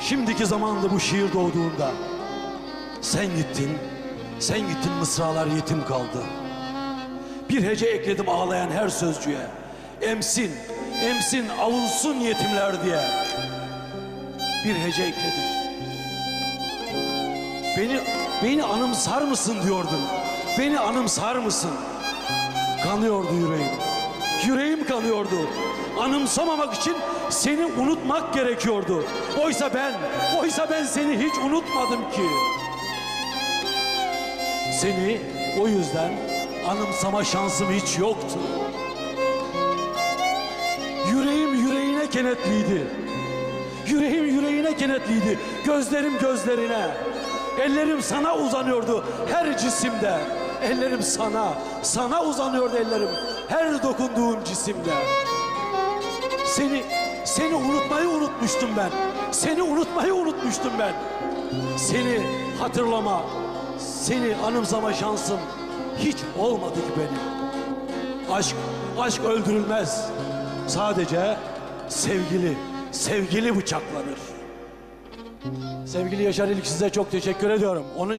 Şimdiki zamanda bu şiir doğduğunda sen gittin, sen gittin mısralar yetim kaldı. Bir hece ekledim ağlayan her sözcüğe. Emsin, emsin, avulsun yetimler diye. Bir hece ekledim. Beni, beni anımsar mısın diyordun. Beni anımsar mısın? Kanıyordu yüreğim. Yüreğim kanıyordu. Anımsamamak için seni unutmak gerekiyordu. Oysa ben, oysa ben seni hiç unutmadım ki. Seni o yüzden anımsama şansım hiç yoktu. Yüreğim yüreğine kenetliydi. Yüreğim yüreğine kenetliydi. Gözlerim gözlerine. Ellerim sana uzanıyordu her cisimde. Ellerim sana, sana uzanıyordu ellerim her dokunduğun cisimde. Seni, seni unutmayı unutmuştum ben. Seni unutmayı unutmuştum ben. Seni hatırlama, seni anımsama şansım hiç olmadı ki benim. Aşk, aşk öldürülmez. Sadece sevgili, sevgili bıçaklanır. Sevgili Yaşar İlk size çok teşekkür ediyorum. Onun